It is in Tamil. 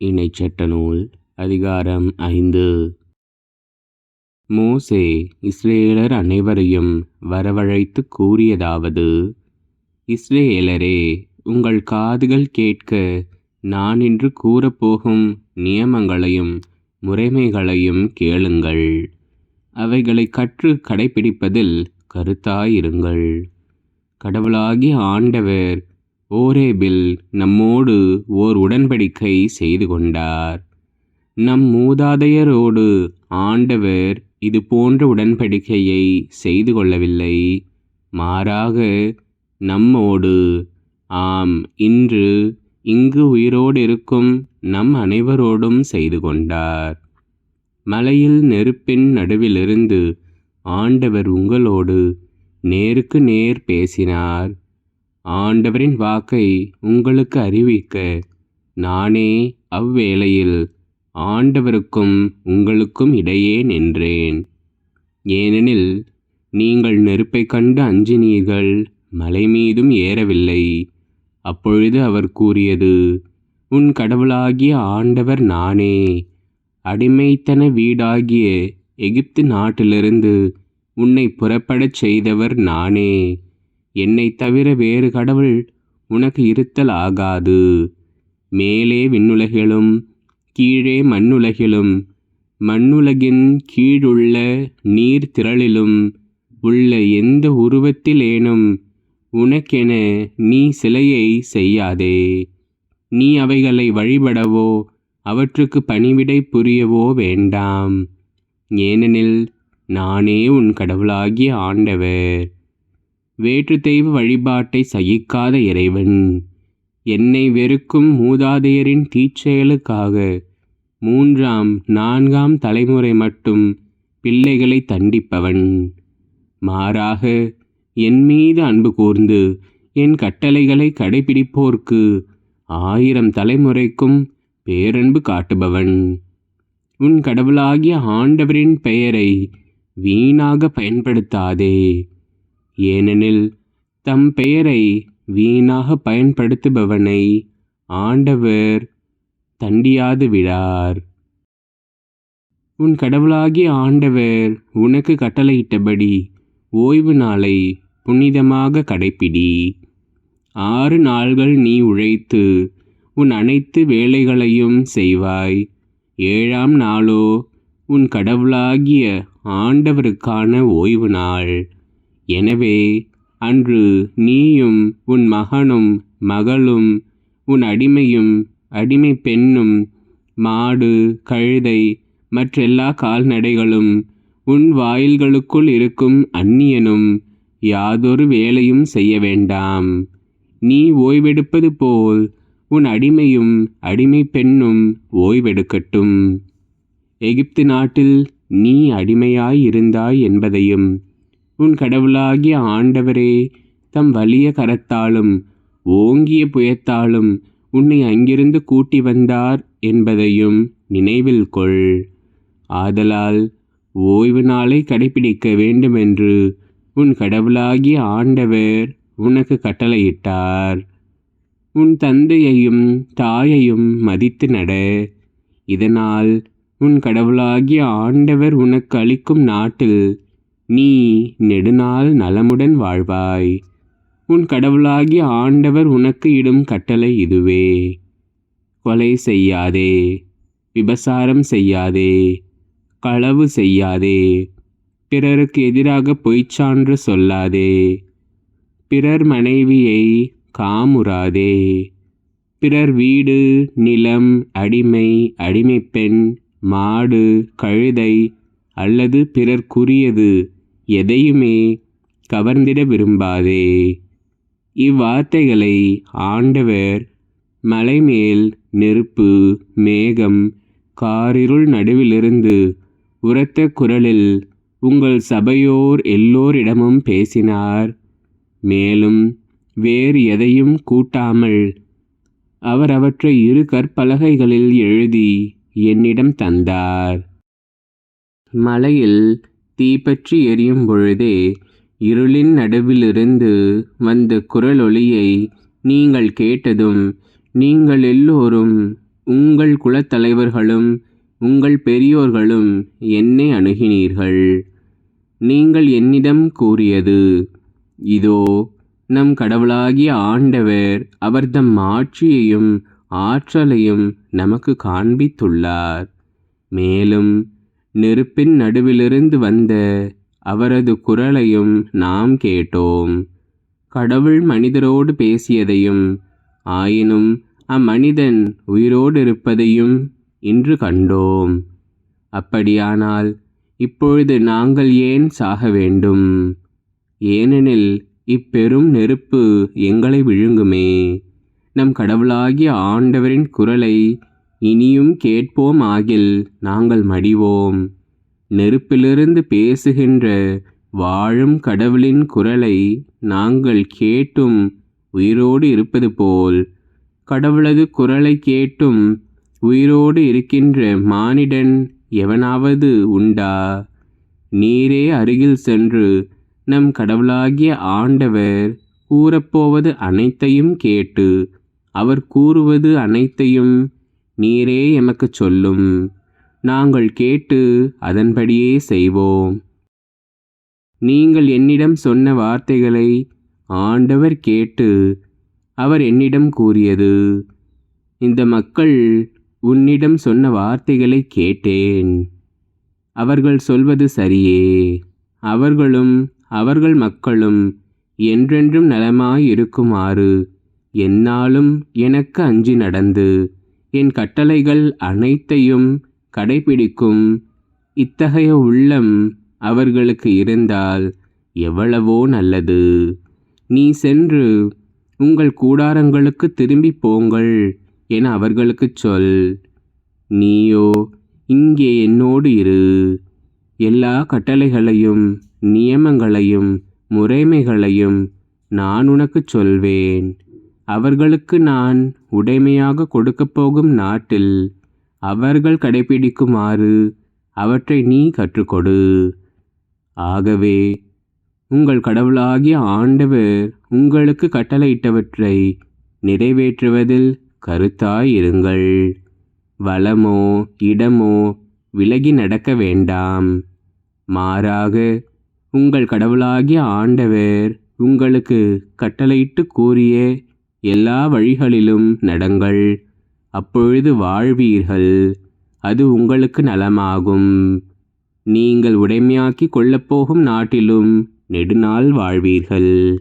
இணைச்சட்ட நூல் அதிகாரம் ஐந்து. மோசே இஸ்ரேலர் அனைவரையும் வரவழைத்து கூறியதாவது இஸ்ரேலரே உங்கள் காதுகள் கேட்க நான் இன்று கூறப்போகும் நியமங்களையும் முறைமைகளையும் கேளுங்கள். அவைகளை கற்று கடைபிடிப்பதில் கருத்தாயிருங்கள். கடவுளாகிய ஆண்டவர் ஓரேபில் நம்மோடு ஓர் உடன்படிக்கை செய்து கொண்டார். நம் மூதாதையரோடு ஆண்டவர் இது போன்ற உடன்படிக்கையை செய்து கொள்ளவில்லை. மாறாக நம்மோடு ஆம் இன்று இங்கு உயிரோடு இருக்கும் நம் அனைவரோடும் செய்து கொண்டார். மலையில் நெருப்பின் நடுவிலிருந்து ஆண்டவர் உங்களோடு நேருக்கு நேர் பேசினார். ஆண்டவரின் வாக்கை உங்களுக்கு அறிவிக்க நானே அவ்வேளையில் ஆண்டவருக்கும் உங்களுக்கும் இடையே நின்றேன். ஏனெனில் நீங்கள் நெருப்பைக் கண்டு அஞ்சினீர்கள் மலை மீதும் ஏறவில்லை. அப்பொழுது அவர் கூறியது உன் கடவுளாகிய ஆண்டவர் நானே. அடிமைத்தன வீடாகிய எகிப்து நாட்டிலிருந்து உன்னை புறப்படச் செய்தவர் நானே. என்னைத் தவிர வேறு கடவுள் உனக்கு இருத்தல் ஆகாது. மேலே விண்ணுலகிலும் கீழே மண்ணுலகிலும் மண்ணுலகின் கீழுள்ள நீர் திரளிலும் உள்ள எந்த உருவத்திலேனும் உனக்கென நீ சிலையை செய்யாதே. நீ அவைகளை வழிபடவோ அவற்றுக்கு பணிவிடை புரியவோ வேண்டாம். ஏனெனில் நானே உன் கடவுளாகிய ஆண்டவர். வேற்று தெய்வ வழிபாட்டை சகிக்காத இறைவன். என்னை வெறுக்கும் மூதாதையரின் தீச்செயலுக்காக மூன்றாம் நான்காம் தலைமுறை மட்டும் பிள்ளைகளை தண்டிப்பவன். மாறாக என் மீது அன்பு கூர்ந்து என் கட்டளைகளை கடைபிடிப்போர்க்கு ஆயிரம் தலைமுறைக்கும் பேரன்பு காட்டுபவன். உன் கடவுளாகிய ஆண்டவரின் பெயரை வீணாக பயன்படுத்தாதே. ஏனெனில் தம் பெயரை வீணாக பயன்படுத்துபவனை ஆண்டவர் தண்டியாது விடார். உன் கடவுளாகிய ஆண்டவர் உனக்கு கட்டளையிட்டபடி ஓய்வு நாளை புனிதமாக கடைப்பிடி. ஆறு நாள்கள் நீ உழைத்து உன் அனைத்து வேலைகளையும் செய்வாய். ஏழாம் நாளோ உன் கடவுளாகிய ஆண்டவருக்கான ஓய்வு நாள். எனவே அன்று நீயும் உன் மகனும் மகளும் உன் அடிமையும் அடிமை பெண்ணும் மாடு கழுதை மற்றெல்லா கால்நடைகளும் உன் வாயில்களுக்குள் இருக்கும் அந்நியனும் யாதொரு வேலையும் செய்ய வேண்டாம். நீ ஓய்வெடுப்பது போல் உன் அடிமையும் அடிமை பெண்ணும் ஓய்வெடுக்கட்டும். எகிப்து நாட்டில் நீ அடிமையாய் இருந்தாய் என்பதையும் உன் கடவுளாகிய ஆண்டவரே தம் வலிய கரத்தாலும் ஓங்கிய புயத்தாலும் உன்னை அங்கிருந்து கூட்டி வந்தார் என்பதையும் நினைவில் கொள். ஆதலால் ஓய்வு நாளை கடைபிடிக்க வேண்டுமென்று உன் கடவுளாகிய ஆண்டவர் உனக்கு கட்டளையிட்டார். உன் தந்தையையும் தாயையும் மதித்து நட. இதனால் உன் கடவுளாகிய ஆண்டவர் உனக்கு அளிக்கும் நாட்டில் நீ நெடுநாள் நலமுடன் வாழ்வாய். உன் கடவுளாகிய ஆண்டவர் உனக்கு இடும் கட்டளை இதுவே. கொலை செய்யாதே விபசாரம் செய்யாதே களவு செய்யாதே பிறருக்கு எதிராக பொய்ச்சான்று சொல்லாதே பிறர் மனைவியை காமுறாதே பிறர் வீடு நிலம் அடிமை அடிமைப்பெண் மாடு கழுதை அல்லது பிறர்க்குரியது எதையுமே கவர்ந்திட விரும்பாதே. இவ்வார்த்தைகளை ஆண்டவர் மலைமேல் நெருப்பு மேகம் காரிருள் நடுவிலிருந்து உரத்த குரலில் உங்கள் சபையோர் எல்லோரிடமும் பேசினார். மேலும் வேறு எதையும் கூட்டாமல் அவர் அவற்றை இரு கற்பலகைகளில் எழுதி என்னிடம் தந்தார். மலையில் தீப்பற்றி எரியும் பொழுதே இருளின் நடுவிலிருந்து வந்த குரலொலியை நீங்கள் கேட்டதும் நீங்கள் எல்லோரும் உங்கள் குலத்தலைவர்களும் உங்கள் பெரியோர்களும் என்னை அணுகினீர்கள். நீங்கள் என்னிடம் கூறியது இதோ நம் கடவுளாகிய ஆண்டவர் அவர்தம் ஆட்சியையும் ஆற்றலையும் நமக்கு காண்பித்துள்ளார். மேலும் நெருப்பின் நடுவிலிருந்து வந்த அவரது குரலையும் நாம் கேட்டோம். கடவுள் மனிதரோடு பேசியதையும் ஆயினும் அம்மனிதன் உயிரோடு இருப்பதையும் இன்று கண்டோம். அப்படியானால் இப்பொழுது நாங்கள் ஏன் சாக வேண்டும்? ஏனெனில் இப்பெரும் நெருப்பு எங்களை விழுங்குமே. நம் கடவுளாகிய ஆண்டவரின் குரலை இனியும் கேட்போம் ஆகில் நாங்கள் மடிவோம். நெருப்பிலிருந்து பேசுகின்ற வாழும் கடவுளின் குரலை நாங்கள் கேட்டும் உயிரோடு இருப்பது போல். கடவுளது குரலை கேட்டும் உயிரோடு இருக்கின்ற மானிடன் எவனாவது உண்டா? நீரே அருகில் சென்று நம் கடவுளாகிய ஆண்டவர் கூறப்போவது அனைத்தையும் கேட்டு அவர் கூறுவது அனைத்தையும் நீரே எமக்குச் சொல்லும். நாங்கள் கேட்டு அதன்படியே செய்வோம். நீங்கள் என்னிடம் சொன்ன வார்த்தைகளை ஆண்டவர் கேட்டு அவர் என்னிடம் கூறியது. இந்த மக்கள் உன்னிடம் சொன்ன வார்த்தைகளை கேட்டேன். அவர்கள் சொல்வது சரியே. அவர்களும் அவர்கள் மக்களும் என்றென்றும் நலமாயிருக்குமாறு என்னாலும் எனக்கு அஞ்சி நடந்து என் கட்டளைகள் அனைத்தையும் கடைபிடிக்கும் இத்தகைய உள்ளம் அவர்களுக்கு இருந்தால் எவ்வளவோ நல்லது. நீ சென்று உங்கள் கூடாரங்களுக்கு திரும்பி போங்கள் என அவர்களுக்குச் சொல். நீயோ இங்கே என்னோடு இரு. எல்லா கட்டளைகளையும் நியமங்களையும் முறைமைகளையும் நான் உனக்குச் சொல்வேன். அவர்களுக்கு நான் உடைமையாக கொடுக்கப் போகும் நாட்டில் அவர்கள் கடைபிடிக்குமாறு அவற்றை நீ கற்றுக்கொடு. ஆகவே உங்கள் கடவுளாகிய ஆண்டவர் உங்களுக்கு கட்டளையிட்டவற்றை நிறைவேற்றுவதில் கருத்தாயிருங்கள். வளமோ இடமோ விலகி நடக்க வேண்டாம். மாறாக உங்கள் கடவுளாகிய ஆண்டவர் உங்களுக்கு கட்டளையிட்டு கூறிய எல்லா வழிகளிலும் நடங்கள். அப்பொழுது வாழ்வீர்கள். அது உங்களுக்கு நலமாகும். நீங்கள் உடைமையாக்கி கொள்ளப்போகும் நாட்டிலும் நெடுநாள் வாழ்வீர்கள்.